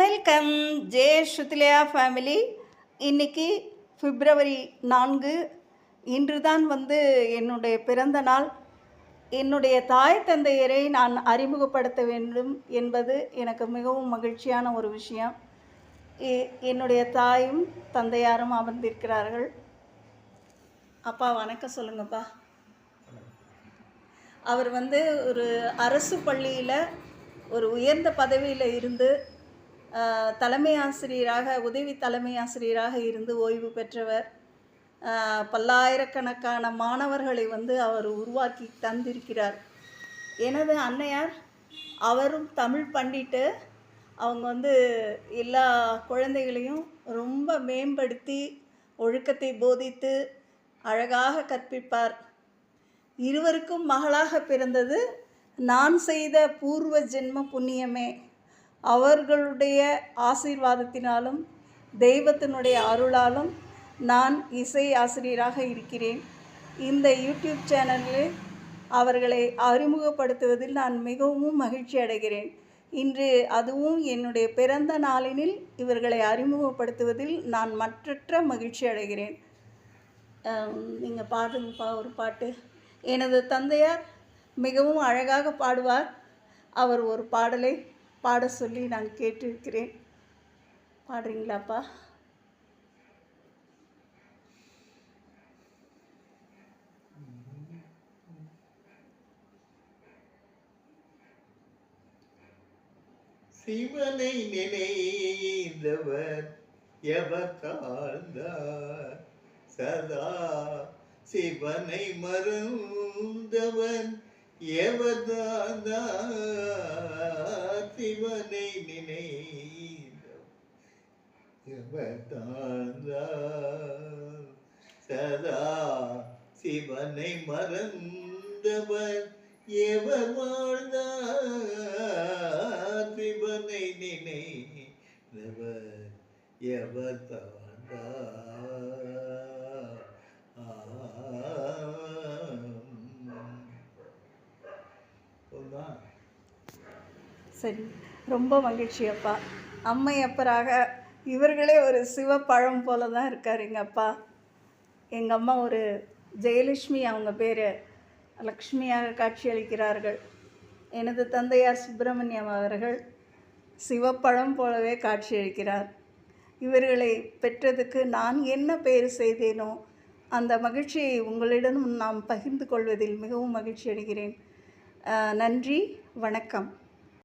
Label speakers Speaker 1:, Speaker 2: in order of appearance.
Speaker 1: Welcome J Shruthilaya family இன்றைக்கி பிப்ரவரி நான்கு. இன்று தான் வந்து என்னுடைய பிறந்த நாள். என்னுடைய தாய் தந்தையரை நான் அறிமுகப்படுத்த வேண்டும் என்பது எனக்கு மிகவும் மகிழ்ச்சியான ஒரு விஷயம். என்னுடைய தாயும் தந்தையாரும் அமர்ந்திருக்கிறார்கள். அப்பா வணக்கம் சொல்லுங்கப்பா. அவர் வந்து ஒரு அரசு பள்ளியில் ஒரு உயர்ந்த பதவியில் இருந்து தலைமை ஆசிரியராக உதவி தலைமை ஆசிரியராக இருந்து ஓய்வு பெற்றவர். பல்லாயிரக்கணக்கான மாணவர்களை வந்து அவர் உருவாக்கி தந்திருக்கிறார். எனது அன்னையார் அவரும் தமிழ் பண்டிட்டு அவங்க வந்து எல்லா குழந்தைகளையும் ரொம்ப மேம்படுத்தி ஒழுக்கத்தை போதித்து அழகாக கற்பிப்பார். இருவருக்கும் மகளாக பிறந்தது நான் செய்த பூர்வ ஜென்ம புண்ணியமே. அவர்களுடைய ஆசீர்வாதத்தினாலும் தெய்வத்தினுடைய அருளாலும் நான் இசை ஆசிரியராக இருக்கிறேன். இந்த யூடியூப் சேனலில் அவர்களை அறிமுகப்படுத்துவதில் நான் மிகவும் மகிழ்ச்சி அடைகிறேன். இன்று அதுவும் என்னுடைய பிறந்த நாளினில் இவர்களை அறிமுகப்படுத்துவதில் நான் மற்றற்ற மகிழ்ச்சி அடைகிறேன். நீங்கள் பாடுங்கப்பா ஒரு பாட்டு. எனது தந்தையார் மிகவும் அழகாக பாடுவார். அவர் ஒரு பாடலை பாட சொல்லி நான் கேட்டிருக்கிறேன். பாடுறீங்களாப்பா?
Speaker 2: சிவனை நினைந்தவர் எவர் தாழ்ந்தார்? சதா சிவனை மறந்தவன் எவர் தாழ்ந்தார்? சதா சிவனை மறந்தவர் எவர் வாழ்ந்தார் சிவனை நினைந்தவர் எவர் தாழ்ந்தார்
Speaker 1: சரி ரொம்ப மகிழ்ச்சி அப்பா அம்மை அப்பராக இவர்களே ஒரு சிவப்பழம் போல தான் இருக்கார் எங்கள் அப்பா. எங்கள் அம்மா ஒரு ஜெயலட்சுமி அவங்க பேர். லக்ஷ்மியாக காட்சியளிக்கிறார்கள். எனது தந்தையார் சுப்பிரமணியம் அவர்கள் சிவப்பழம் போலவே காட்சியளிக்கிறார். இவர்களை பெற்றதுக்கு நான் என்ன பெயர் செய்தேனோ அந்த மகிழ்ச்சியை உங்களிடம் நாம் பகிர்ந்து கொள்வதில் மிகவும் மகிழ்ச்சி அடைகிறேன் நன்றி வணக்கம்.